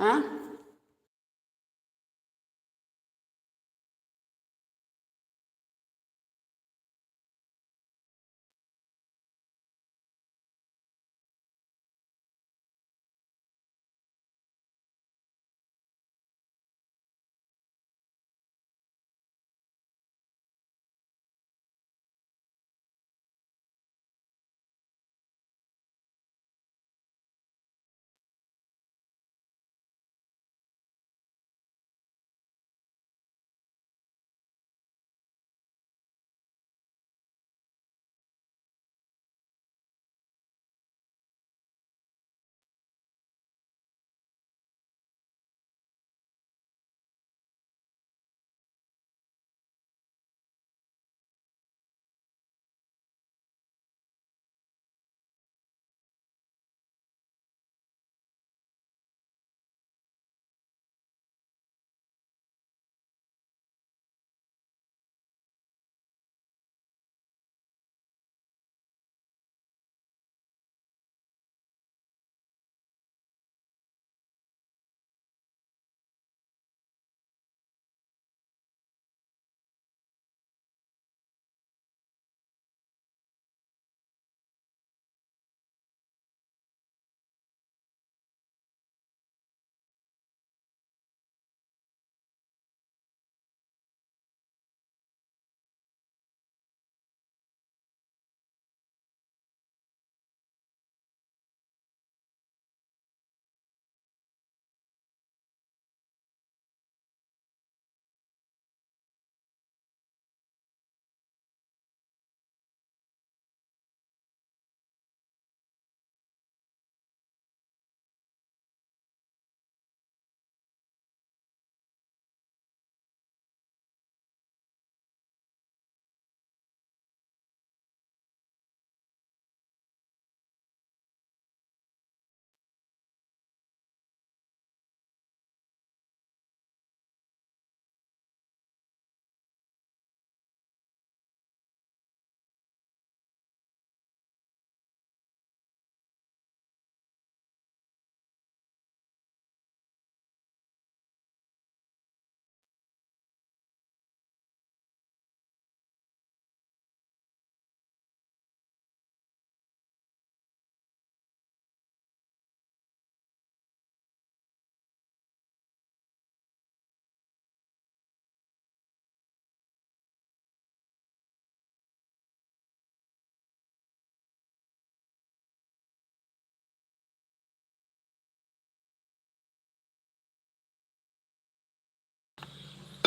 ആ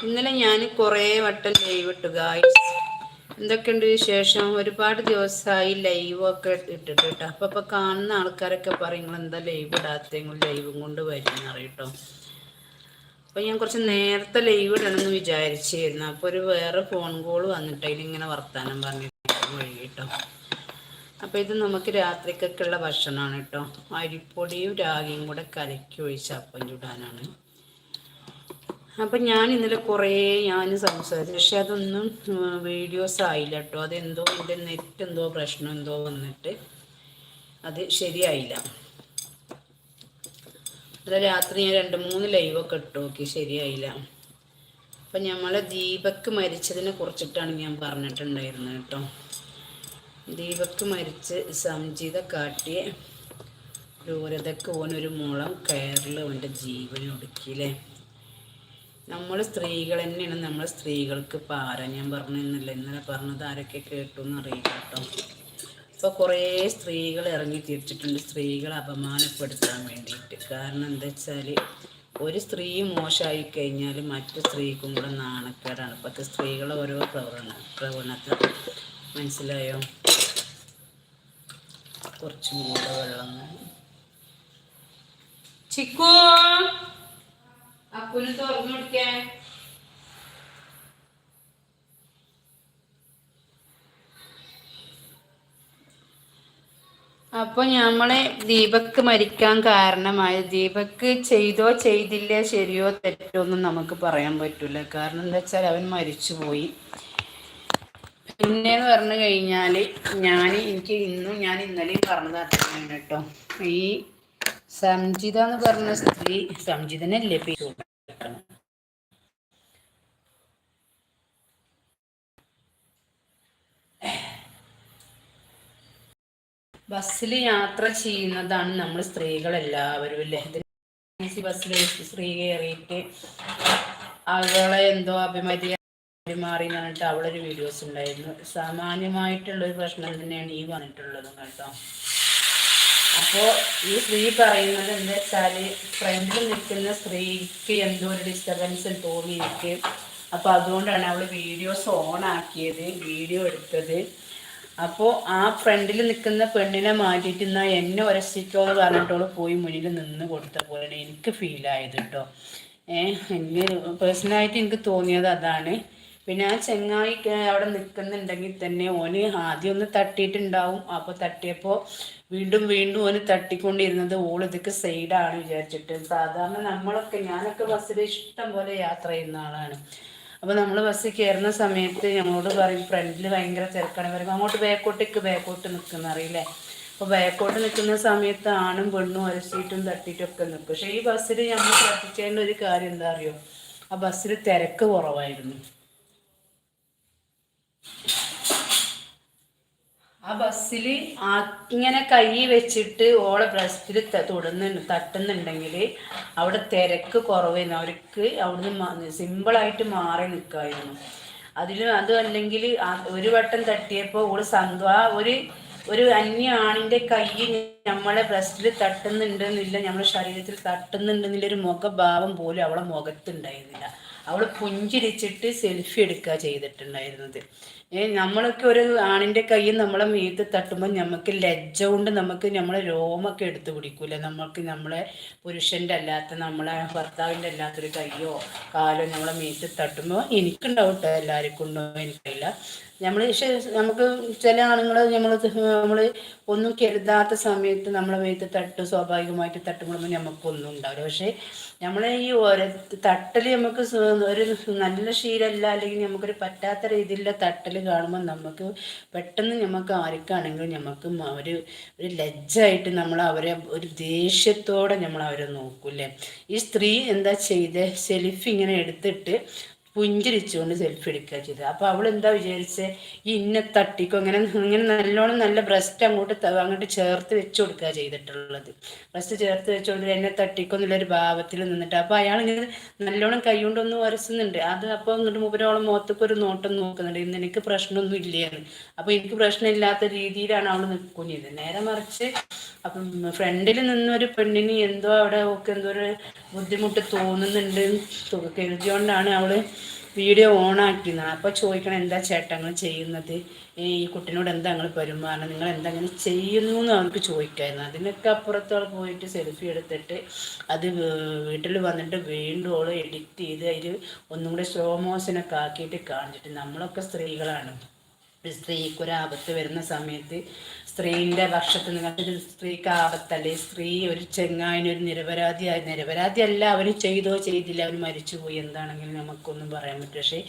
ഇന്നലെ ഞാൻ കുറേ വട്ടം ലൈവ് ഇട്ടു ഗായ്സ് എന്തൊക്കെയുണ്ട് ശേഷം ഒരുപാട് ദിവസമായി ലൈവൊക്കെ ഇട്ടിട്ട് കേട്ടോ അപ്പം ഇപ്പം കാണുന്ന ആൾക്കാരൊക്കെ പറയും എന്താ ലൈവ് ഇടാത്തെങ്കിൽ ലൈവും കൊണ്ട് വരുന്ന അറിയട്ടോ. അപ്പം ഞാൻ കുറച്ച് നേരത്തെ ലൈവ് ഇടണമെന്ന് വിചാരിച്ചിരുന്നു. അപ്പോൾ ഒരു വേറെ ഫോൺ കോൾ വന്നിട്ട് അതിലിങ്ങനെ വർത്താനം പറഞ്ഞിട്ട് കേട്ടോ അപ്പോൾ ഇത് നമുക്ക് രാത്രിക്കൊക്കെയുള്ള ഭക്ഷണമാണ് കേട്ടോ അരിപ്പൊടിയും രാഗിയും കൂടെ കലക്കി ഒഴിച്ച് അപ്പം ചുടാനാണ്. അപ്പം ഞാൻ ഇന്നലെ കുറേ ഞാൻ സംസാരിച്ചു. പക്ഷെ അതൊന്നും വീഡിയോസ് ആയില്ല കേട്ടോ അതെന്തോ എന്റെ നെറ്റ് എന്തോ പ്രശ്നം എന്തോ വന്നിട്ട് അത് ശരിയായില്ല. അത് രാത്രി ഞാൻ രണ്ട് മൂന്ന് ലൈവൊക്കെ ഇട്ടു. നോക്കി ശരിയായില്ല. അപ്പം നമ്മളെ ദീപക്ക് മരിച്ചതിനെ കുറിച്ചിട്ടാണ് ഞാൻ പറഞ്ഞിട്ടുണ്ടായിരുന്നത് കേട്ടോ ദീപക്ക് മരിച്ച് സംജീത കാട്ടിയ ക്രൂരതക്ക് ഓനൊരു മുളം കയറിൽ അവന്റെ ജീവൻ ഒടുക്കിയില്ലേ നമ്മൾ സ്ത്രീകൾ തന്നെയാണ്. നമ്മൾ സ്ത്രീകൾക്ക് പാര. ഞാൻ പറഞ്ഞിരുന്നില്ല ഇന്നലെ പറഞ്ഞത് ആരൊക്കെ കേട്ടു എന്ന് അറിയില്ല കേട്ടോ. ഇപ്പോൾ കുറേ സ്ത്രീകൾ ഇറങ്ങി തിരിച്ചിട്ടുണ്ട്. സ്ത്രീകളെ അപമാനപ്പെടുത്താൻ വേണ്ടിയിട്ട്. കാരണം എന്താ വെച്ചാൽ ഒരു സ്ത്രീ മോശമായി കഴിഞ്ഞാൽ മറ്റു സ്ത്രീക്കും കൂടെ നാണക്കേടാണ്. ഇപ്പോഴത്തെ സ്ത്രീകളെ ഓരോ പ്രവണ പ്രവണത. മനസ്സിലായോ? കുറച്ച് കൂടെ വെള്ളം ചിക്കോ! അപ്പുന് തുറന്നു കൊടുക്കാൻ അപ്പൊ നമ്മളെ ദീപക്ക് മരിക്കാൻ കാരണമായ. ദീപക്ക് ചെയ്തോ ചെയ്തില്ല ശരിയോ തെറ്റോ ഒന്നും നമുക്ക് പറയാൻ പറ്റൂല. കാരണം എന്താ വെച്ചാൽ അവൻ മരിച്ചുപോയി. പിന്നെന്ന് പറഞ്ഞു കഴിഞ്ഞാൽ ഞാൻ എനിക്ക് ഇന്നും ഞാൻ ഇന്നലെയും പറഞ്ഞതാണ് കേട്ടോ. ഈ സംജിത എന്ന് പറഞ്ഞ സ്ത്രീ സംജിതനെ പേര് ബസ്സിൽ യാത്ര ചെയ്യുന്നതാണ് നമ്മൾ സ്ത്രീകൾ എല്ലാവരും അല്ലേ ബസ്സിൽ സ്ത്രീ കയറിയിട്ട് അവളെ എന്തോ അഭിമതി മാറി എന്ന് പറഞ്ഞിട്ട് അവളൊരു വീഡിയോസ് ഉണ്ടായിരുന്നു. സാമാന്യമായിട്ടുള്ള ഒരു പ്രശ്നം തന്നെയാണ് ഈ പറഞ്ഞിട്ടുള്ളത് കേട്ടോ. അപ്പോൾ ഈ സ്ത്രീ പറയുന്നത് എന്താ വെച്ചാൽ ഫ്രണ്ടിൽ നിൽക്കുന്ന സ്ത്രീക്ക് എന്തോ ഒരു ഡിസ്റ്റർബൻസ് തോന്നിയിട്ട് അപ്പോൾ അതുകൊണ്ടാണ് അവൾ വീഡിയോസ് ഓൺ ആക്കിയത് വീഡിയോ എടുത്തത്. അപ്പോൾ ആ ഫ്രണ്ടിൽ നിൽക്കുന്ന പെണ്ണിനെ മാറ്റിയിട്ട് എന്നാൽ എന്നെ ഒരസിക്കോ എന്ന് പറഞ്ഞിട്ടോൾ പോയി മുന്നിൽ നിന്ന് കൊടുത്ത പോലെയാണ് എനിക്ക് ഫീലായത് കേട്ടോ ഏഹ് എനിക്ക് പേഴ്സണലായിട്ട് എനിക്ക് തോന്നിയത് അതാണ്. പിന്നെ ആ ചെങ്ങായി അവിടെ നിൽക്കുന്നുണ്ടെങ്കിൽ തന്നെ ഓന് ആദ്യം ഒന്ന് തട്ടിയിട്ടുണ്ടാവും. അപ്പോൾ തട്ടിയപ്പോ വീണ്ടും വീണ്ടും ഓന് തട്ടിക്കൊണ്ടിരുന്നത് ഓൾ ഇതൊക്കെ സൈഡാണ് വിചാരിച്ചിട്ട്. സാധാരണ നമ്മളൊക്കെ ഞാനൊക്കെ ബസ്സിൽ ഇഷ്ടം പോലെ യാത്ര ചെയ്യുന്ന ആളാണ്. അപ്പോൾ നമ്മൾ ബസ്സിൽ കയറുന്ന സമയത്ത് ഞങ്ങളോട് പറയും ഫ്രണ്ടിൽ ഭയങ്കര തിരക്കാണ്. പറയും അങ്ങോട്ട് ബാക്കോട്ടേക്ക് ബാക്കോട്ട് നിൽക്കുന്ന അറിയില്ലേ? അപ്പോൾ ബാക്കോട്ട് നിൽക്കുന്ന സമയത്ത് ആണും പെണ്ണും ഒരച്ചിട്ടും തട്ടിയിട്ടും ഒക്കെ നിൽക്കും. പക്ഷേ ഈ ബസ്സിൽ നമ്മൾ ശ്രദ്ധിക്കേണ്ട ഒരു കാര്യം എന്താ അറിയോ? ആ ബസ്സിൽ തിരക്ക് കുറവായിരുന്നു. ആ ബസ്സിൽ ഇങ്ങനെ കൈ വെച്ചിട്ട് ഓളെ ബ്രസ്റ്റിൽ തൊടുന്നു തട്ടുന്നുണ്ടെങ്കിൽ അവിടെ തിരക്ക് കുറവായിരുന്നു. അവർക്ക് അവിടുന്ന് സിമ്പിളായിട്ട് മാറി നിൽക്കുമായിരുന്നു അതിലും അതും അല്ലെങ്കിൽ ഒരു വട്ടം തട്ടിയപ്പോൾ ഓൾ സന്ത ഒരു ഒരു അന്യ ആണിന്റെ കൈ നമ്മളെ ബ്രസ്റ്റിൽ തട്ടുന്നുണ്ടെന്നില്ല നമ്മുടെ ശരീരത്തിൽ തട്ടുന്നുണ്ടെന്നില്ല ഒരു മുഖഭാവം പോലും അവളെ മുഖത്തുണ്ടായിരുന്നില്ല അവൾ പുഞ്ചിരിച്ചിട്ട് സെൽഫി എടുക്കുക ചെയ്തിട്ടുണ്ടായിരുന്നത്. നമ്മളൊക്കെ ഒരു ആണിന്റെ കയ്യിൽ നമ്മളെ മീത്ത് തട്ടുമ്പോൾ നമുക്ക് ലജ്ജ കൊണ്ട് നമുക്ക് നമ്മളെ രോമൊക്കെ എടുത്തു പിടിക്കൂല? നമ്മൾക്ക് നമ്മളെ പുരുഷന്റെ അല്ലാത്ത നമ്മളെ ഭർത്താവിന്റെ അല്ലാത്തൊരു കയ്യോ കാലോ നമ്മളെ മീത്ത് തട്ടുമ്പോൾ എനിക്കുണ്ടാവും എല്ലാവർക്കും ഉണ്ടോ എനിക്കറിയില്ല. നമ്മൾ നമുക്ക് ചില ആണുങ്ങൾ നമ്മൾ നമ്മൾ ഒന്നും കരുതാത്ത സമയത്ത് നമ്മളെ മേത്ത് തട്ട് സ്വാഭാവികമായിട്ട് തട്ടുമ്പോൾ നമുക്കൊന്നും ഉണ്ടാവില്ല. പക്ഷേ നമ്മളെ ഈ ഓരോ തട്ടൽ നമുക്ക് ഒരു നല്ല ശീലമല്ല അല്ലെങ്കിൽ നമുക്കൊരു പറ്റാത്ത രീതിയിലുള്ള തട്ടൽ കാണുമ്പോൾ നമുക്ക് പെട്ടെന്ന് നമുക്ക് ആർക്കാണെങ്കിലും നമുക്ക് ഒരു ഒരു ലജ്ജായിട്ട് നമ്മൾ അവരെ ഒരു ദേഷ്യത്തോടെ നമ്മൾ അവരെ നോക്കൂല്ലേ? ഈ സ്ത്രീ എന്താ ചെയ്ത്? സെൽഫി ഇങ്ങനെ എടുത്തിട്ട് പുഞ്ചിരിച്ചുകൊണ്ട് സെൽഫി എടുക്കുക ചെയ്തത്. അപ്പോൾ അവൾ എന്താ വിചാരിച്ചത് ഈ ഇന്ന തട്ടിക്കോ ഇങ്ങനെ ഇങ്ങനെ നല്ലോണം നല്ല ബ്രസ്റ്റ് അങ്ങോട്ട് അങ്ങോട്ട് ചേർത്ത് വെച്ച് കൊടുക്കുക ചെയ്തിട്ടുള്ളത്. ബ്രസ്റ്റ് ചേർത്ത് വെച്ചുകൊണ്ട് എന്നെ തട്ടിക്കോ എന്നുള്ളൊരു ഭാവത്തിൽ നിന്നിട്ട് അപ്പോൾ അയാൾ ഇങ്ങനെ നല്ലോണം കൈകൊണ്ടൊന്ന് വരസുന്നുണ്ട് അത് അപ്പോൾ എന്നിട്ട് മുപ്പരോളം മുഖത്തേക്ക് ഒരു നോട്ടം നോക്കുന്നുണ്ട്. ഇന്ന് എനിക്ക് പ്രശ്നമൊന്നും ഇല്ലയെന്ന് അപ്പോൾ എനിക്ക് പ്രശ്നമില്ലാത്ത രീതിയിലാണ് അവൾ നിൽക്കുന്നത് നേരെ മറിച്ച് അപ്പം ഫ്രണ്ടിൽ നിന്നൊരു പെണ്ണിന് എന്തോ അവിടെ ഒക്കെ എന്തോ ഒരു ബുദ്ധിമുട്ട് തോന്നുന്നുണ്ട്. കരുതിയോണ്ടാണ് അവൾ വീഡിയോ ഓൺ ആക്കിയെന്നാണ് അപ്പോൾ ചോദിക്കണം എന്താ ചേട്ടങ്ങൾ ചെയ്യുന്നത്? ഈ കുട്ടിനോട് എന്താ നിങ്ങൾ പെരുമാറണം നിങ്ങൾ എന്താ അങ്ങനെ ചെയ്യുന്നു എന്ന് അവർക്ക് ചോദിക്കായിരുന്നു. അതിനൊക്കെ അപ്പുറത്തോളം പോയിട്ട് സെൽഫി എടുത്തിട്ട് അത് വീട്ടിൽ വന്നിട്ട് വീണ്ടും ഓൾ എഡിറ്റ് ചെയ്ത് അതിൽ ഒന്നും കൂടെ സ്ലോ മോഷനൊക്കെ ആക്കിയിട്ട് കാണിച്ചിട്ട് നമ്മളൊക്കെ സ്ത്രീകളാണ്. സ്ത്രീക്കൊരാപത്ത് വരുന്ന സമയത്ത് സ്ത്രീന്റെ പക്ഷത്ത് നിന്ന് സ്ത്രീക്ക് ആപത്തല്ലേ? സ്ത്രീ ഒരു ചെങ്ങായിന് ഒരു നിരപരാധി അല്ല അവർ ചെയ്തോ ചെയ്തില്ല അവന് മരിച്ചുപോയി. എന്താണെങ്കിലും നമുക്കൊന്നും പറയാൻ പറ്റും പക്ഷേ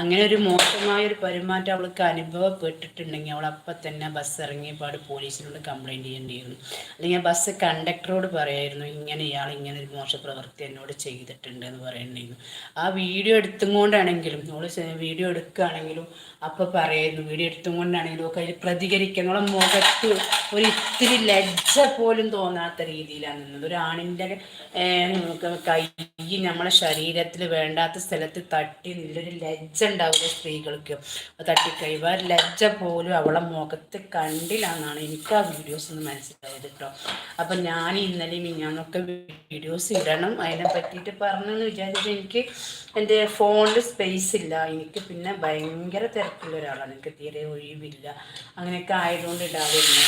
അങ്ങനെ ഒരു മോശമായ ഒരു പെരുമാറ്റം അവൾക്ക് അനുഭവപ്പെട്ടിട്ടുണ്ടെങ്കിൽ അവൾ അപ്പം തന്നെ ബസ് ഇറങ്ങിയപാട് പോലീസിനോട് കംപ്ലൈന്റ് ചെയ്യേണ്ടിയിരുന്നു. അല്ലെങ്കിൽ ബസ് കണ്ടക്ടറോട് പറയായിരുന്നു ഇങ്ങനെ ഇയാൾ ഇങ്ങനെ ഒരു മോശ പ്രവൃത്തി എന്നോട് ചെയ്തിട്ടുണ്ട് എന്ന് പറയേണ്ടിയിരുന്നു. ആ വീഡിയോ എടുത്തും കൊണ്ടാണെങ്കിലും അവൾ വീഡിയോ എടുക്കുകയാണെങ്കിലും അപ്പം പറയായിരുന്നു. വീഡിയോ എടുത്തും കൊണ്ടാണെങ്കിലും ഒക്കെ അതിൽ പ്രതികരിക്കുക മുഖത്ത് ഒരു ഇത്തിരി ലജ്ജ പോലും തോന്നാത്ത രീതിയിലാണ് നിന്നത്. ഒരു ആണിന്റെ കൈ നമ്മളെ ശരീരത്തിൽ വേണ്ടാത്ത സ്ഥലത്ത് തട്ടി നല്ലൊരു ലജ്ജ ഉണ്ടാവില്ല സ്ത്രീകൾക്ക് തട്ടിക്കൈവ ലജ്ജ പോലും അവളെ മുഖത്ത് കണ്ടില്ലാന്നാണ് എനിക്ക് ആ വീഡിയോസ് ഒന്ന് മനസ്സിലായത് കേട്ടോ. അപ്പം ഞാൻ ഇന്നലെ മിഞ്ഞാന്നൊക്കെ വീഡിയോസ് ഇടണം. അതിനെ പറ്റിയിട്ട് പറഞ്ഞെന്ന് വിചാരിച്ചിട്ട് എനിക്ക് എന്റെ ഫോണിൽ സ്പേസ് ഇല്ല. എനിക്ക് പിന്നെ ഭയങ്കര തിരക്കുള്ള ഒരാളാണ്. എനിക്ക് തീരെ ഒഴിവില്ല. അങ്ങനെയൊക്കെ ആയതുകൊണ്ട് ഇടാതിരുന്നു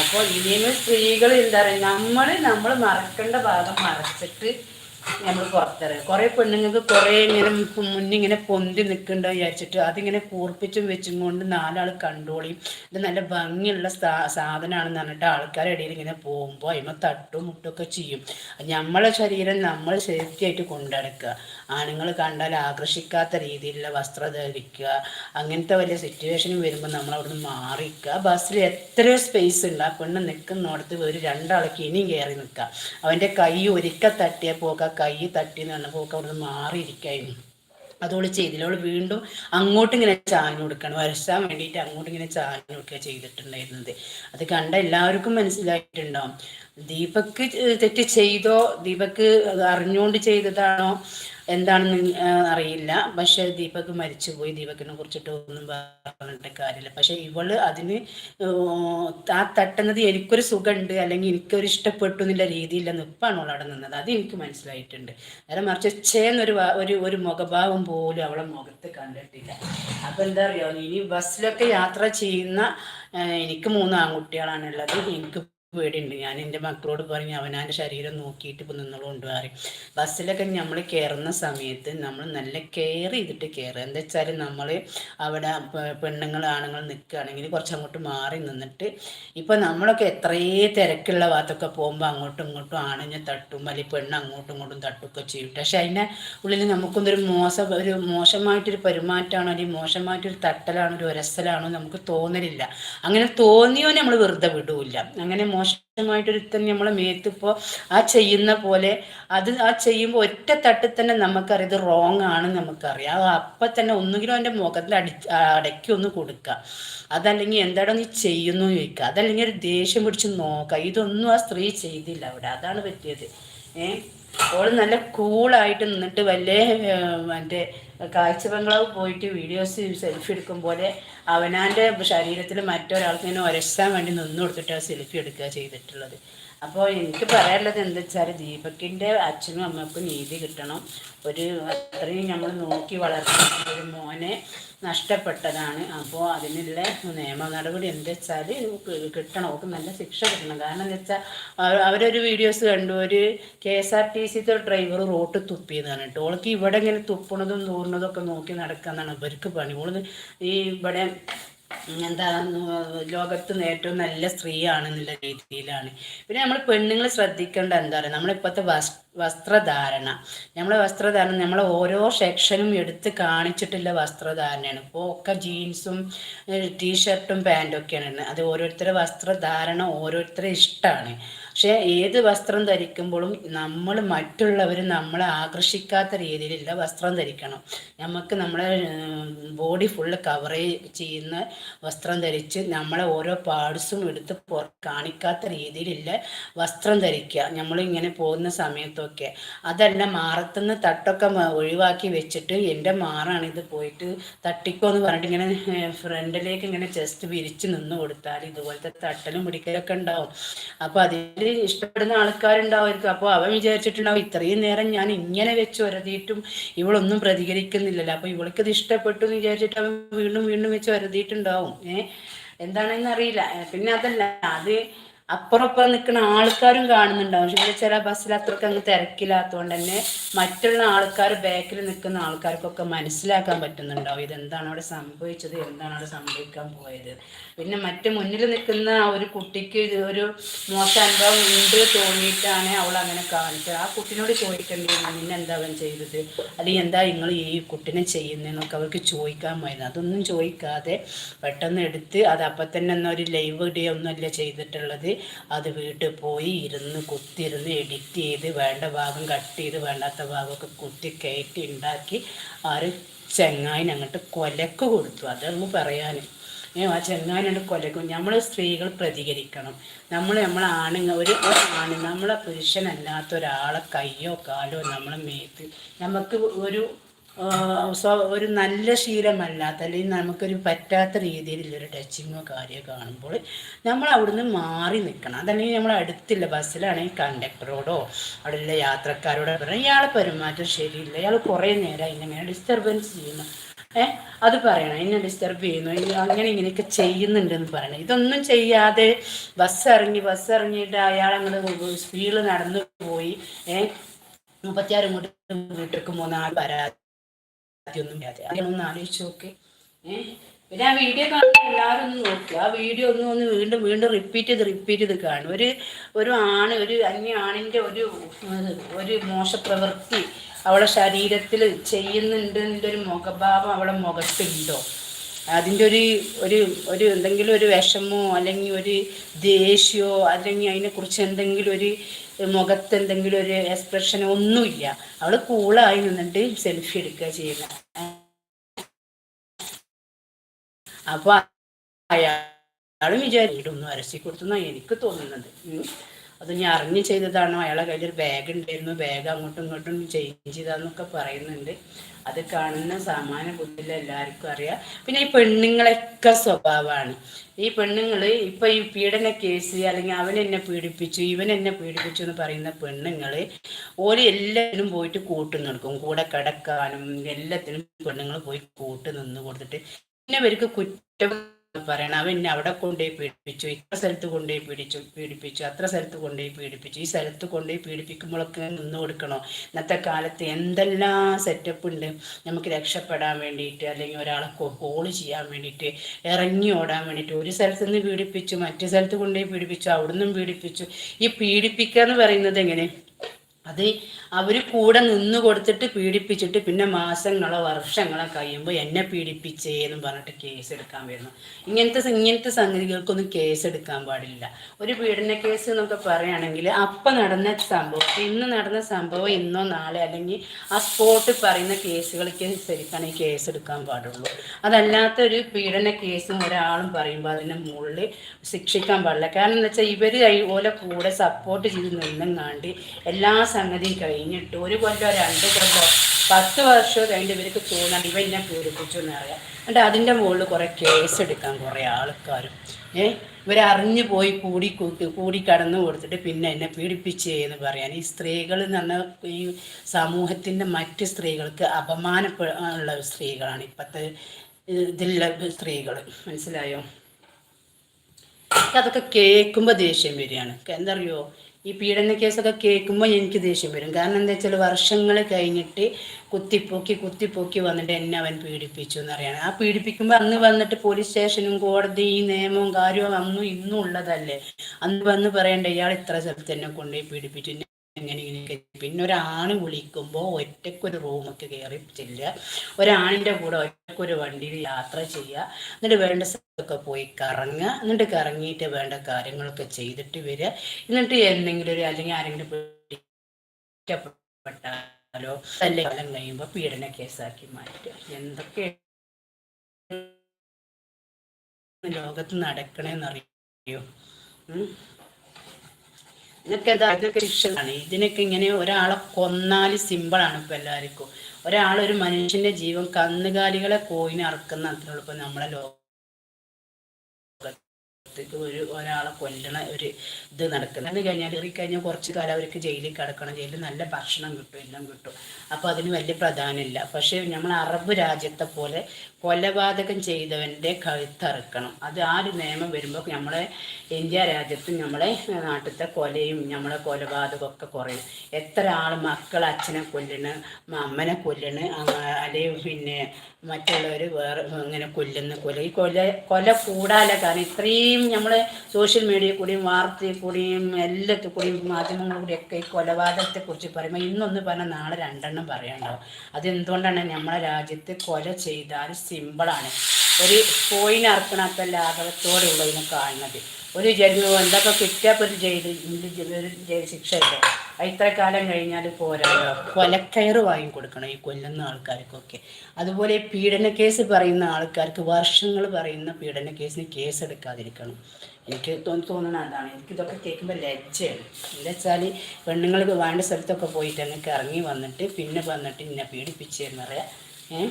അപ്പോൾ ഇനിയും സ്ത്രീകൾ എന്താ പറയുക നമ്മൾ നമ്മൾ മറക്കേണ്ട ഭാഗം മറച്ചിട്ട് നമ്മൾ പുറത്തിറങ്ങും. കുറേ പെണ്ണുങ്ങൾക്ക് കുറേ ഇങ്ങനെ മുന്നിങ്ങനെ പൊന്തി നിൽക്കണ്ട വിചാരിച്ചിട്ട് അതിങ്ങനെ കൂർപ്പിച്ചും വെച്ചും കൊണ്ട് നാലാൾ കണ്ടോളിയും. ഇത് നല്ല ഭംഗിയുള്ള സാധനമാണെന്ന് പറഞ്ഞിട്ട് ആൾക്കാരുടെ ഇടയിൽ ഇങ്ങനെ പോകുമ്പോൾ അതിമ തട്ടും മുട്ടൊക്കെ ചെയ്യും. നമ്മളെ ശരീരം നമ്മൾ സേഫ്റ്റി ആയിട്ട് കൊണ്ടുനടക്കുക. ആണുങ്ങൾ കണ്ടാൽ ആകർഷിക്കാത്ത രീതിയിലുള്ള വസ്ത്രം ധരിക്കുക അങ്ങനത്തെ വലിയ സിറ്റുവേഷൻ വരുമ്പോൾ നമ്മൾ അവിടെ അവിടുന്ന് മാറിക്കുക. ബസ്സിൽ എത്രയോ സ്പേസ് ഉണ്ട്. ആ പെണ്ണ് നിൽക്കുന്നിടത്ത് ഒരു രണ്ടാൾക്ക് ഇനിയും കയറി നിൽക്കുക. അവന്റെ കൈ ഒരിക്കൽ തട്ടിയ പോക്ക. കൈ തട്ടി എന്ന് പോക്ക അവിടുന്ന് മാറിയിരിക്കായിരുന്നു ചെയ്തില്ല അവൾ വീണ്ടും അങ്ങോട്ട് ഇങ്ങനെ ചാഞ്ഞു കൊടുക്കണം വരച്ചാൻ വേണ്ടിയിട്ട് അങ്ങോട്ട് ഇങ്ങനെ ചാഞ്ഞു കൊടുക്കുക ചെയ്തിട്ടുണ്ടായിരുന്നത്. അത് കണ്ട എല്ലാവർക്കും മനസ്സിലായിട്ടുണ്ടാവും ദീപക്ക് തെറ്റ് ചെയ്തോ? ദീപക്ക് അറിഞ്ഞുകൊണ്ട് ചെയ്തതാണോ? എന്താണെന്ന് അറിയില്ല. പക്ഷെ ദീപക് മരിച്ചുപോയി. ദീപകിനെ കുറിച്ചിട്ട് ഒന്നും പറഞ്ഞിട്ട് കാര്യമില്ല. പക്ഷെ ഇവൾ അതിന് ആ തട്ടുന്നത് എനിക്കൊരു സുഖമുണ്ട്. അല്ലെങ്കിൽ എനിക്കൊരു ഇഷ്ടപ്പെട്ടു എന്നുള്ള രീതിയിലൊന്നും നിപ്പാണ് അവൾ അവിടെ നിന്നത്. അത് എനിക്ക് മനസ്സിലായിട്ടുണ്ട്. നേരെ മറിച്ച് ചേന്നൊരു ഒരു ഒരു മുഖഭാവം പോലും അവളെ മുഖത്ത് കണ്ടിട്ടില്ല. അപ്പൊ എന്താ അറിയോ? ഇനി ബസ്സിലൊക്കെ യാത്ര ചെയ്യുന്ന എനിക്ക് മൂന്ന് ആൺകുട്ടികളാണുള്ളത് എനിക്ക് പേടിയുണ്ട്. ഞാൻ എന്റെ മക്കളോട് പറഞ്ഞ് അവനാന്റെ ശരീരം നോക്കിയിട്ട് ഇപ്പം നിന്നോളൂ കൊണ്ടുപോകാറ് ബസ്സിലൊക്കെ നമ്മൾ കയറുന്ന സമയത്ത് നമ്മൾ നല്ല കെയർ ചെയ്തിട്ട് കയറുക. എന്താ വെച്ചാൽ നമ്മൾ അവിടെ പെണ്ണുങ്ങൾ ആണുങ്ങൾ നിൽക്കുകയാണെങ്കിൽ കുറച്ച് അങ്ങോട്ട് മാറി നിന്നിട്ട് ഇപ്പം നമ്മളൊക്കെ എത്രയേ തിരക്കുള്ള ഭാഗത്തൊക്കെ പോകുമ്പോൾ അങ്ങോട്ടും ഇങ്ങോട്ടും ആണിഞ്ഞ് തട്ടും അല്ലെങ്കിൽ പെണ്ണ് അങ്ങോട്ടും ഇങ്ങോട്ടും തട്ടുമൊക്കെ ചെയ്യും. പക്ഷെ അതിന്റെ ഉള്ളിൽ നമുക്കൊന്നൊരു മോശം ഒരു മോശമായിട്ടൊരു പെരുമാറ്റമാണോ അല്ലെങ്കിൽ മോശമായിട്ടൊരു തട്ടലാണോ ഒരു ഒരസലാണോ നമുക്ക് തോന്നലില്ല. അങ്ങനെ തോന്നിയോ നമ്മൾ വെറുതെ വിടൂല്ല അങ്ങനെ മോശമായിട്ടൊരുത്തൻ നമ്മളെ മേത്തിപ്പോൾ ആ ചെയ്യുന്ന പോലെ അത് ആ ചെയ്യുമ്പോൾ ഒറ്റ തട്ടിൽ തന്നെ നമുക്കറിയാം ഇത് റോങ് ആണ് നമുക്കറിയാം. അപ്പം തന്നെ ഒന്നുകിലും അവന്റെ മുഖത്തിൽ അടി അടക്കി ഒന്ന് കൊടുക്കുക അതല്ലെങ്കിൽ എന്താടോ നീ ചെയ്യുന്നു ചോദിക്കുക അതല്ലെങ്കിൽ ഒരു ദേഷ്യം പിടിച്ച് നോക്കുക ഇതൊന്നും ആ സ്ത്രീ ചെയ്തില്ല അവിടെ. അതാണ് പറ്റിയത്. ഏഹ് ഓൾ നല്ല കൂളായിട്ട് നിന്നിട്ട് വലിയ മറ്റേ കാഴ്ച ബംഗ്ലാവ് പോയിട്ട് വീഡിയോസ് സെൽഫി എടുക്കും പോലെ അവനാന്റെ ശരീരത്തിൽ മറ്റൊരാൾക്ക് ഇങ്ങനെ ഒരസാൻ വേണ്ടി നിന്ന് കൊടുത്തിട്ട് സെൽഫി എടുക്കുക ചെയ്തിട്ടുള്ളത്. അപ്പോൾ എനിക്ക് പറയാനുള്ളത് എന്താ വെച്ചാൽ ദീപക്കിന്റെ അച്ഛനും അമ്മക്കും നീതി കിട്ടണം. ഒരു അത്രയും നമ്മൾ നോക്കി വളർത്തുന്ന ഒരു മോനെ നഷ്ടപ്പെട്ടതാണ്. അപ്പോൾ അതിനുള്ള നിയമ നടപടി എന്താ വെച്ചാൽ കിട്ടണം. അവർക്ക് നല്ല ശിക്ഷ കിട്ടണം. കാരണം എന്താ വെച്ചാൽ അവരൊരു വീഡിയോസ് കണ്ടു. ഒരു കെ എസ് ആർ ടി സിത്തെ ഡ്രൈവർ റോട്ട് തുപ്പിയതാണ് കേട്ടോ ഓൾക്ക് ഇവിടെ ഇങ്ങനെ തുപ്പണതും തൂർണതും ഒക്കെ നോക്കി നടക്കാന്നാണ് ഇവർക്ക് പണി. ഓൾ ഈ ഇവിടെ എന്താ ലോകത്ത് ഏറ്റവും നല്ല സ്ത്രീയാണെന്നുള്ള രീതിയിലാണ്. പിന്നെ നമ്മൾ പെണ്ണുങ്ങൾ ശ്രദ്ധിക്കേണ്ട എന്താ പറയുക നമ്മളിപ്പോഴത്തെ വസ് വസ്ത്രധാരണ. നമ്മളെ വസ്ത്രധാരണ നമ്മളെ ഓരോ സെക്ഷനും എടുത്ത് കാണിച്ചിട്ടുള്ള വസ്ത്രധാരണയാണ്. ഇപ്പോൾ ഒക്കെ ജീൻസും ടീഷർട്ടും പാന്റും ഒക്കെയാണ് അത് ഓരോരുത്തരുടെ വസ്ത്രധാരണ ഓരോരുത്തരുടെ ഇഷ്ടമാണ് പക്ഷേ ഏത് വസ്ത്രം ധരിക്കുമ്പോഴും നമ്മൾ മറ്റുള്ളവർ നമ്മളെ ആകർഷിക്കാത്ത രീതിയിലുള്ള വസ്ത്രം ധരിക്കണം. നമുക്ക് നമ്മളെ ബോഡി ഫുള്ള് കവർ ചെയ്യുന്ന വസ്ത്രം ധരിച്ച് നമ്മളെ ഓരോ പാർട്സും എടുത്ത് കാണിക്കാത്ത രീതിയിലുള്ള വസ്ത്രം ധരിക്കുക. നമ്മൾ ഇങ്ങനെ പോകുന്ന സമയത്തൊക്കെ. അതല്ല മാറത്തുനിന്ന് തട്ടൊക്കെ ഒഴിവാക്കി വെച്ചിട്ട് എന്റെ മാറാണ് ഇത് പോയിട്ട് തട്ടിക്കോ എന്ന് പറഞ്ഞിട്ട് ഇങ്ങനെ ഫ്രണ്ടിലേക്ക് ഇങ്ങനെ ചെസ്റ്റ് വിരിച്ച് നിന്ന് കൊടുത്താൽ ഇതുപോലത്തെ തട്ടലും പിടിക്കലൊക്കെ ഉണ്ടാവും. അപ്പോൾ അതിൽ ഇഷ്ടപ്പെടുന്ന ആൾക്കാരുണ്ടാവുമായിരിക്കും അപ്പോൾ അവൻ വിചാരിച്ചിട്ടുണ്ടാവും ഇത്രയും നേരം ഞാൻ ഇങ്ങനെ വെച്ച് വരതിയിട്ടും ഇവളൊന്നും പ്രതികരിക്കുന്നില്ലല്ലോ. അപ്പോൾ ഇവൾക്കത് ഇഷ്ടപ്പെട്ടു എന്ന് വിചാരിച്ചിട്ട് അവൻ വീണ്ടും വീണ്ടും വെച്ച് വരതിയിട്ടുണ്ടാവും ഏഹ് എന്താണെന്ന് അറിയില്ല. പിന്നെ അതല്ല അത് അപ്പുറം അപ്പുറം നിൽക്കുന്ന ആൾക്കാരും കാണുന്നുണ്ടാവും. പക്ഷെ ചില ബസ്സിൽ അത്രയ്ക്ക് അങ്ങ് തിരക്കില്ലാത്തതുകൊണ്ട് തന്നെ മറ്റുള്ള ആൾക്കാർ ബാക്കിൽ നിൽക്കുന്ന ആൾക്കാർക്കൊക്കെ മനസ്സിലാക്കാൻ പറ്റുന്നുണ്ടാവും. ഇതെന്താണ് അവിടെ സംഭവിച്ചത്? എന്താണ് അവിടെ സംഭവിക്കാൻ പോയത്? പിന്നെ മറ്റു മുന്നിൽ നിൽക്കുന്ന ഒരു കുട്ടിക്ക് ഒരു മോശം അനുഭവം ഉണ്ട് തോന്നിയിട്ടാണ് അവൾ അങ്ങനെ കാണിച്ചത്. ആ കുട്ടിനോട് ചോദിക്കേണ്ടിയിരുന്നു നിന്നെ എന്താ അവൻ ചെയ്തത്? അല്ലെങ്കിൽ എന്താ നിങ്ങൾ ഈ കുട്ടിനെ ചെയ്യുന്നതെന്നൊക്കെ അവർക്ക് ചോദിക്കാൻ പോയിരുന്നു അതൊന്നും ചോദിക്കാതെ പെട്ടെന്ന് എടുത്ത് അത് അപ്പം തന്നെ എന്നാൽ ഒരു ലൈവ് ഡേ ഒന്നുമല്ല ചെയ്തിട്ടുള്ളത്. അത് വീട്ടിൽ പോയി ഇരുന്ന് കുത്തിരുന്ന് എഡിറ്റ് ചെയ്ത് വേണ്ട ഭാഗം കട്ട് ചെയ്ത് വേണ്ടാത്ത ഭാഗമൊക്കെ കുത്തി കയറ്റി ഉണ്ടാക്കി ആ ചെങ്ങായിന് അങ്ങോട്ട് കൊലക്ക് കൊടുത്തു. അതൊന്ന് പറയാൻ ആ ചെങ്ങാനുണ്ട് കൊലക്കും. നമ്മൾ സ്ത്രീകൾ പ്രതികരിക്കണം. നമ്മൾ നമ്മളെ ആണുങ്ങൾ ഒരു ആണ് നമ്മളെ പുരുഷനല്ലാത്ത ഒരാളെ കയ്യോ കാലോ നമ്മളെ മേത്ത്. നമുക്ക് ഒരു ഒരു നല്ല ശീലമല്ലാത്ത അല്ലെങ്കിൽ നമുക്കൊരു പറ്റാത്ത രീതിയിലുള്ളൊരു ടച്ചിങ്ങോ കാര്യമോ കാണുമ്പോൾ നമ്മൾ അവിടുന്ന് മാറി നിൽക്കണം അതല്ലെങ്കിൽ നമ്മൾ അടുത്തില്ല ബസ്സിലാണെങ്കിൽ കണ്ടക്ടറോടോ അവിടെയുള്ള യാത്രക്കാരോടോ പറയാം ഇയാളെ പെരുമാറ്റം ശരിയില്ല. ഇയാൾ കുറേ നേരം ഇങ്ങനെ ഡിസ്റ്റർബൻസ് ചെയ്യുന്നു. ഏഹ് അത് പറയണം. എന്നെ ഡിസ്റ്റർബ് ചെയ്യുന്നു. അങ്ങനെ ഇങ്ങനെയൊക്കെ ചെയ്യുന്നുണ്ടെന്ന് പറയണം. ഇതൊന്നും ചെയ്യാതെ ബസ് ഇറങ്ങി ബസ് ഇറങ്ങിയിട്ട് അയാൾ അങ്ങോട്ട് സ്പീഡിൽ നടന്നു പോയി. ഏഹ് മുപ്പത്തിയാറ് ഇങ്ങോട്ട് വീട്ടിലേക്ക് മൂന്നാൾ പരാതി ഒന്നും അതെ അതിനൊന്ന് ആലോചിച്ച് നോക്ക്. ഏഹ് പിന്നെ ആ വീഡിയോ കാണുന്ന എല്ലാവരും ഒന്ന് നോക്കുക ആ വീഡിയോ ഒന്ന് ഒന്ന് വീണ്ടും വീണ്ടും റിപ്പീറ്റ് ചെയ്ത് റിപ്പീറ്റ് ചെയ്ത് കാണും. ഒരു ഒരു ആണ് ഒരു അന്യ ആണിന്റെ ഒരു ഒരു മോശപ്രവൃത്തി അവളെ ശരീരത്തിൽ ചെയ്യുന്നുണ്ട് ഒരു മുഖഭാവം അവളെ മുഖത്തുണ്ടോ? അതിന്റെ ഒരു ഒരു ഒരു എന്തെങ്കിലും ഒരു വിഷമോ അല്ലെങ്കിൽ ഒരു ദേഷ്യമോ അല്ലെങ്കിൽ അതിനെക്കുറിച്ച് എന്തെങ്കിലും ഒരു മുഖത്ത് എന്തെങ്കിലും ഒരു എക്സ്പ്രഷനോ ഒന്നുമില്ല. അവൾ കൂളായി നിന്നിട്ട് സെൽഫി എടുക്കുക ചെയ്യുന്നത് അപ്പൊ അയാളും വിചാരിച്ചിട്ടൊന്നും അരസി കൊടുത്തെന്നാണ് എനിക്ക് തോന്നുന്നത്. അത് ഞാൻ അറിഞ്ഞ് ചെയ്തതാണോ. അയാളെ കയ്യിലൊരു ബാഗ് ഉണ്ടായിരുന്നു. ബാഗ് അങ്ങോട്ടും ഇങ്ങോട്ടും ചേഞ്ച് ചെയ്താന്നൊക്കെ പറയുന്നുണ്ട്. അത് കാണുന്ന സാമാന്യ ബുദ്ധിയിൽ എല്ലാവർക്കും അറിയാം. പിന്നെ ഈ പെണ്ണുങ്ങളൊക്കെ സ്വഭാവമാണ്. ഈ പെണ്ണുങ്ങൾ ഇപ്പൊ ഈ പീഡന കേസ് അല്ലെങ്കിൽ അവൻ എന്നെ പീഡിപ്പിച്ചു ഇവൻ എന്നെ പീഡിപ്പിച്ചു എന്ന് പറയുന്ന പെണ്ണുങ്ങൾ ഓര് എല്ലാത്തിനും പോയിട്ട് കൂട്ടു നിൽക്കും. കൂടെ കിടക്കാനും എല്ലാത്തിനും പെണ്ണുങ്ങൾ പോയി കൂട്ട് നിന്ന് കൊടുത്തിട്ട് പിന്നെ ഇവർക്ക് കുറ്റം പറയണം. അവൻ അവിടെ കൊണ്ടുപോയി പീഡിപ്പിച്ചു. ഇത്ര സ്ഥലത്ത് കൊണ്ടുപോയി പീഡിച്ചു പീഡിപ്പിച്ചു. അത്ര സ്ഥലത്ത് കൊണ്ടുപോയി പീഡിപ്പിച്ചു. ഈ സ്ഥലത്ത് കൊണ്ടുപോയി പീഡിപ്പിക്കുമ്പോഴൊക്കെ നിന്ന് കൊടുക്കണോ? ഇന്നത്തെ കാലത്ത് എന്തെല്ലാം സെറ്റപ്പ് ഉണ്ട്. നമുക്ക് രക്ഷപ്പെടാൻ വേണ്ടിയിട്ട് അല്ലെങ്കിൽ ഒരാളെ കോൾ ചെയ്യാൻ വേണ്ടിയിട്ട് ഇറങ്ങി ഓടാൻ വേണ്ടിയിട്ട്. ഒരു സ്ഥലത്ത് നിന്ന് പീഡിപ്പിച്ചു മറ്റു സ്ഥലത്ത് കൊണ്ടുപോയി പീഡിപ്പിച്ചു അവിടുന്നും പീഡിപ്പിച്ചു. ഈ പീഡിപ്പിക്കുക എന്ന് പറയുന്നത് എങ്ങനെ? അത് അവർ കൂടെ നിന്ന് കൊടുത്തിട്ട് പീഡിപ്പിച്ചിട്ട് പിന്നെ മാസങ്ങളോ വർഷങ്ങളോ കഴിയുമ്പോൾ എന്നെ പീഡിപ്പിച്ചേ എന്ന് പറഞ്ഞിട്ട് കേസ് എടുക്കാൻ വരുന്നു. ഇങ്ങനത്തെ ഇങ്ങനത്തെ സംഗതികൾക്കൊന്നും കേസ് എടുക്കാൻ പാടില്ല. ഒരു പീഡന കേസ് എന്നൊക്കെ പറയുകയാണെങ്കിൽ അപ്പം നടന്ന സംഭവം ഇന്ന് നടന്ന സംഭവം ഇന്നോ നാളെ അല്ലെങ്കിൽ ആ സ്പോട്ട് പറയുന്ന കേസുകൾക്ക് ശരിക്കാണ് ഈ കേസ് എടുക്കാൻ പാടുള്ളൂ. അതല്ലാത്ത ഒരു പീഡന കേസും ഒരാളും പറയുമ്പോൾ അതിന്റെ മുകളിൽ ശിക്ഷിക്കാൻ പാടില്ല. കാരണം എന്താ വെച്ചാൽ ഇവർ ഓലെ കൂടെ സപ്പോർട്ട് ചെയ്ത് നിന്നും കാണ്ടി എല്ലാ സംഗതിയും കഴിഞ്ഞിട്ട്. ഒരു കൊല്ലോ രണ്ട് കൊല്ലോ പത്ത് വർഷം കഴിഞ്ഞിട്ട് ഇവർക്ക് തോന്നാണ് ഇവ എന്നെ പൂരിപ്പിച്ചു എന്നറിയാം. എന്നിട്ട് അതിന്റെ മുകളിൽ കുറേ കേസ് എടുക്കാൻ കുറേ ആൾക്കാരും. ഏ ഇവരറിഞ്ഞു പോയി കൂടി കൂടി കടന്നു കൊടുത്തിട്ട് പിന്നെ എന്നെ പീഡിപ്പിച്ചേ എന്ന് പറയാൻ. ഈ സ്ത്രീകൾ എന്ന് പറഞ്ഞാൽ ഈ സമൂഹത്തിന്റെ മറ്റ് സ്ത്രീകൾക്ക് അപമാനമുള്ള സ്ത്രീകളാണ് ഇപ്പോഴത്തെ ഇതിലുള്ള സ്ത്രീകൾ. മനസ്സിലായോ? അതൊക്കെ കേൾക്കുമ്പോൾ ദേഷ്യം വരികയാണ്. എന്താ അറിയോ? ഈ പീഡന കേസൊക്കെ കേൾക്കുമ്പോൾ എനിക്ക് ദേഷ്യം വരും. കാരണം എന്താ വെച്ചാൽ വർഷങ്ങൾ കഴിഞ്ഞിട്ട് കുത്തിപ്പൊക്കി കുത്തിപ്പൊക്കി വന്നിട്ട് എന്നെ അവൻ പീഡിപ്പിച്ചു എന്നറിയാണ്. ആ പീഡിപ്പിക്കുമ്പോൾ അന്ന് വന്നിട്ട് പോലീസ് സ്റ്റേഷനും കോടതി ഈ നിയമവും കാര്യവും അന്നും ഇന്നും ഉള്ളതല്ലേ? അന്ന് വന്ന് പറയണ്ട ഇയാൾ ഇത്ര സ്ഥലത്ത് എന്നെ കൊണ്ടുപോയി പീഡിപ്പിച്ചു. എങ്ങനെ ഇങ്ങനെ പിന്നെ ഒരാണ് വിളിക്കുമ്പോൾ ഒറ്റക്കൊരു റൂമൊക്കെ കയറി ചെല്ലുക. ഒരാണിന്റെ കൂടെ ഒറ്റക്കൊരു വണ്ടിയിൽ യാത്ര ചെയ്യുക. എന്നിട്ട് വേണ്ട സ്ഥലത്തൊക്കെ പോയി കറങ്ങുക. എന്നിട്ട് കറങ്ങിയിട്ട് വേണ്ട കാര്യങ്ങളൊക്കെ ചെയ്തിട്ട് വരിക. എന്നിട്ട് എന്തെങ്കിലും ഒരു അല്ലെങ്കിൽ ആരെങ്കിലും ഇഷ്ടപ്പെട്ടാലോ അല്ലെങ്കിൽ കാലം കഴിയുമ്പോൾ പീഡന കേസാക്കി മാറ്റുക. എന്തൊക്കെ ലോകത്ത് നടക്കണേന്നറിയോ ഇതൊക്കെ ഇതൊക്കെ ശിക്ഷകളാണ് ഇതിനൊക്കെ ഇങ്ങനെ ഒരാളെ കൊന്നാൽ സിമ്പിളാണ് ഇപ്പൊ എല്ലാവർക്കും. ഒരാൾ ഒരു മനുഷ്യന്റെ ജീവൻ കന്നുകാലികളെ കോയിന് അറക്കുന്ന അത്രയുള്ളൂ ഇപ്പൊ നമ്മളെ ലോകത്തേക്ക് ഒരു ഒരാളെ കൊല്ലണ ഒരു ഇത് നടക്കുന്നത്. അത് കഴിഞ്ഞാൽ കയറി കഴിഞ്ഞാൽ കുറച്ച് കാലം അവർക്ക് ജയിലിൽ കിടക്കണം. ജയിലിൽ നല്ല ഭക്ഷണം കിട്ടും എല്ലാം കിട്ടും. അപ്പോൾ അതിന് വലിയ പ്രധാനമില്ല പക്ഷേ നമ്മൾ അറബ് രാജ്യത്തെ പോലെ കൊലപാതകം ചെയ്തവന്റെ കഴുത്തറുക്കണം. അത് ആ ഒരു നിയമം വരുമ്പോൾ നമ്മളെ ഇന്ത്യ രാജ്യത്തും നമ്മളെ നാട്ടിലത്തെ കൊലയും നമ്മളെ കൊലപാതകമൊക്കെ കുറയും. എത്ര ആൾ മക്കൾ അച്ഛനെ കൊല്ലണ് അമ്മനെ കൊല്ലണ് അല്ലെങ്കിൽ പിന്നെ മറ്റുള്ളവർ വേറെ ഇങ്ങനെ കൊല്ലുന്ന കൊല. ഈ കൊല കൊല കൂടാല കാരണം ഇത്രയും നമ്മൾ സോഷ്യൽ മീഡിയ കൂടിയും വാർത്തയിൽ കൂടിയും എല്ലാത്തിൽ കൂടിയും മാധ്യമങ്ങളിൽ കൂടിയൊക്കെ ഈ കൊലപാതകത്തെക്കുറിച്ച് പറയുമ്പോൾ ഇന്നൊന്ന് പറഞ്ഞാൽ നാളെ രണ്ടെണ്ണം പറയാനുണ്ടാവും. അതെന്തുകൊണ്ടാണ് നമ്മളെ രാജ്യത്ത് കൊല ചെയ്താൽ സിമ്പിളാണ് ഒരു കോയിൻ അർപ്പണത്തെ ലാഘവത്തോടെയുള്ളതിനെ കാണുന്നത്. ഒരു ജന്മം എന്തൊക്കെ കിട്ടിയപ്പോൾ ഒരു ജയിൽ ഒരു ജയിൽ ശിക്ഷയല്ലേ ഇത്ര കാലം കഴിഞ്ഞാൽ പോരാ. കൊലക്കയറ് വാങ്ങി കൊടുക്കണം ഈ കൊല്ലുന്ന ആൾക്കാർക്കൊക്കെ. അതുപോലെ പീഡന കേസ് പറയുന്ന ആൾക്കാർക്ക് വർഷങ്ങൾ പറയുന്ന പീഡന കേസിന് കേസ് എടുക്കാതിരിക്കണം. എനിക്ക് തോന്നുന്ന അതാണ്. എനിക്കിതൊക്കെ കേൾക്കുമ്പോൾ ലജ്ജയാണ്. എന്താ വെച്ചാൽ പെണ്ണുങ്ങൾക്ക് വേണ്ട സ്ഥലത്തൊക്കെ പോയിട്ട് അങ്ങനെ ഇറങ്ങി വന്നിട്ട് പിന്നെ വന്നിട്ട് ഇന്നെ പീഡിപ്പിച്ചെന്ന് പറയാം. ഏഹ്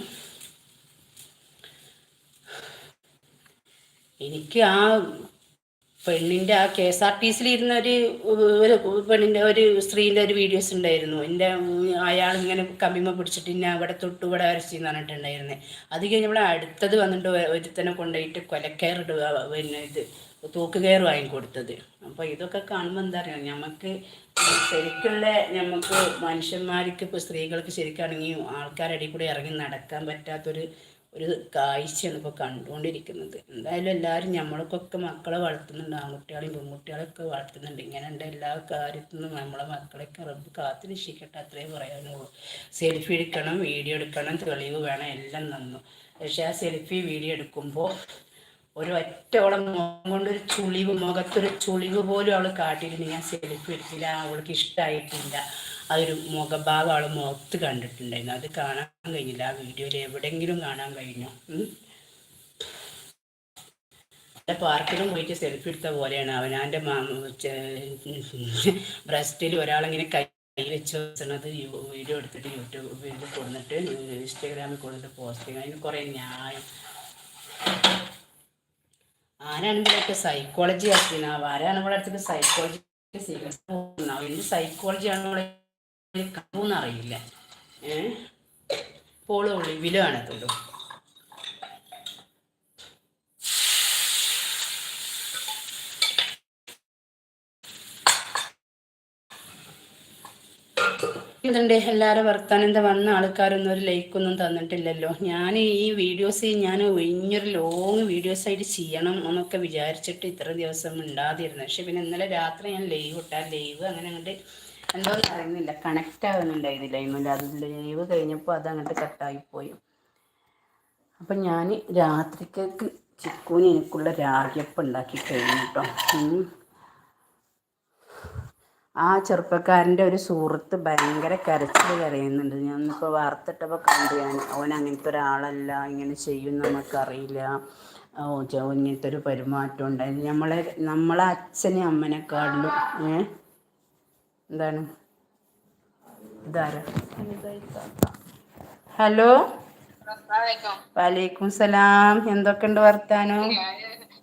എനിക്ക് ആ പെണ്ണിന്റെ ആ കെ എസ് ആർ ടി സിയിൽ ഇരുന്ന ഒരു ഒരു പെണ്ണിന്റെ ഒരു സ്ത്രീന്റെ ഒരു വീഡിയോസ് ഉണ്ടായിരുന്നു. എന്റെ അയാൾ ഇങ്ങനെ കമ്പിമ പിടിച്ചിട്ട് ഇന്ന അവിടെ തൊട്ട് ഇവിടെ വരച്ചെന്ന് പറഞ്ഞിട്ടുണ്ടായിരുന്നത് അത് കഴിഞ്ഞ് അടുത്തത് വന്നിട്ട് ഒരുത്തനെ കൊണ്ടുപോയിട്ട് കൊലക്കയറിടുക പിന്നെ ഇത് തൂക്കുകയർ വാങ്ങിക്കൊടുത്തത്. അപ്പോൾ ഇതൊക്കെ കാണുമ്പോൾ എന്താ പറയുക നമുക്ക് ശരിക്കുള്ള നമുക്ക് മനുഷ്യന്മാർക്ക് ഇപ്പോൾ സ്ത്രീകൾക്ക് ശരിക്കാണെങ്കിൽ ആൾക്കാരുടെ കൂടി ഇറങ്ങി നടക്കാൻ പറ്റാത്തൊരു ഒരു കാഴ്ചയാണ് ഇപ്പോൾ കണ്ടുകൊണ്ടിരിക്കുന്നത്. എന്തായാലും എല്ലാവരും നമ്മൾക്കൊക്കെ മക്കളെ വളർത്തുന്നുണ്ട്. ആൺകുട്ടികളെയും പെൺകുട്ടികളെയൊക്കെ വളർത്തുന്നുണ്ട്. ഇങ്ങനെയുണ്ട് എല്ലാ കാര്യത്തിനും നമ്മളെ മക്കളെയൊക്കെ റബ്ബ് കാത്തു രക്ഷിക്കട്ടെ അത്രേ പറയാനുള്ളൂ. സെൽഫി എടുക്കണം വീഡിയോ എടുക്കണം തെളിവ് വേണം എല്ലാം നന്നു പക്ഷേ ആ സെൽഫി വീഡിയോ എടുക്കുമ്പോൾ ഒരു ഒറ്റവളം കൊണ്ടൊരു ചുളിവ് മുഖത്തൊരു ചുളിവ് പോലും അവൾ കാട്ടിയിരുന്നു ഞാൻ സെൽഫി എടുത്തില്ല അവൾക്ക് ഇഷ്ടമായിട്ടില്ല അതൊരു മുഖഭാവം അവൾ മുഖത്ത് കണ്ടിട്ടുണ്ടായിരുന്നു. അത് കാണാൻ കഴിഞ്ഞില്ല. ആ വീഡിയോയിൽ എവിടെയെങ്കിലും കാണാൻ കഴിഞ്ഞു. പാർക്കിലും പോയിട്ട് സെൽഫി എടുത്ത പോലെയാണ്. അവനാന്റെ ബ്രസ്റ്റിൽ ഒരാളിങ്ങനെ കൈ വെച്ച് വെച്ചത് വീഡിയോ എടുത്തിട്ട് യൂട്യൂബിൽ കൊടുത്തിട്ട് ഇൻസ്റ്റാഗ്രാമിൽ കൊടുത്തിട്ട് പോസ്റ്റ് ചെയ്യുക അതിന് കുറേ ന്യായം. ആരാണെങ്കിലൊക്കെ സൈക്കോളജി ആക്കിനാവ് ആരാണ് ഇവിടെ സൈക്കോളജി സൈക്കോളജിയാണ് കമ്പൂന്ന് അറിയില്ല പോൾ ഒളിവിലാണത്തുള്ളൂ ഇതുണ്ട്. എല്ലാവരും വർത്താനം എന്താ? വന്ന ആൾക്കാരൊന്നും ഒരു ലൈക്കൊന്നും തന്നിട്ടില്ലല്ലോ. ഞാൻ ഈ വീഡിയോസ് ഞാൻ ഇനിയൊരു ലോങ് വീഡിയോസ് ആയിട്ട് ചെയ്യണം എന്നൊക്കെ വിചാരിച്ചിട്ട് ഇത്ര ദിവസം ഉണ്ടാതിരുന്നു പക്ഷെ പിന്നെ ഇന്നലെ രാത്രി ഞാൻ ലൈവ് ഇട്ടാൽ ലൈവ് അങ്ങനെ അങ്ങോട്ട് എന്തോ അറിയുന്നില്ല. കണക്റ്റ് ആകുന്നുണ്ടായിരുന്നില്ല ഇന്നലെ അത് ലൈവ് കഴിഞ്ഞപ്പോൾ അത് അങ്ങോട്ട് കട്ടായിപ്പോയി അപ്പം ഞാൻ രാത്രിക്കേക്ക് ചിക്കൂന് എനിക്കുള്ള രാഗ്യപ്പ് ഉണ്ടാക്കി കഴിഞ്ഞു കേട്ടോ ആ ചെറുപ്പക്കാരന്റെ ഒരു സുഹൃത്ത് ഭയങ്കര കരച്ചിൽ കരയുന്നുണ്ട്. ഞാനിപ്പോൾ വാർത്തിട്ടപ്പോൾ കണ്ടു ഞാൻ. അവൻ അങ്ങനത്തെ ഒരാളല്ല. ഇങ്ങനെ ചെയ്യും നമുക്കറിയില്ല ഓ ഇങ്ങനത്തെ ഒരു പെരുമാറ്റം ഉണ്ടായിരുന്നു നമ്മളെ നമ്മളെ അച്ഛനെ അമ്മനെക്കാട്ടിലും ഏ എന്താണ്? ഇതാരാ? ഹലോ? വലൈക്കും സലാം. എന്തൊക്കെയുണ്ട് വർത്താനം?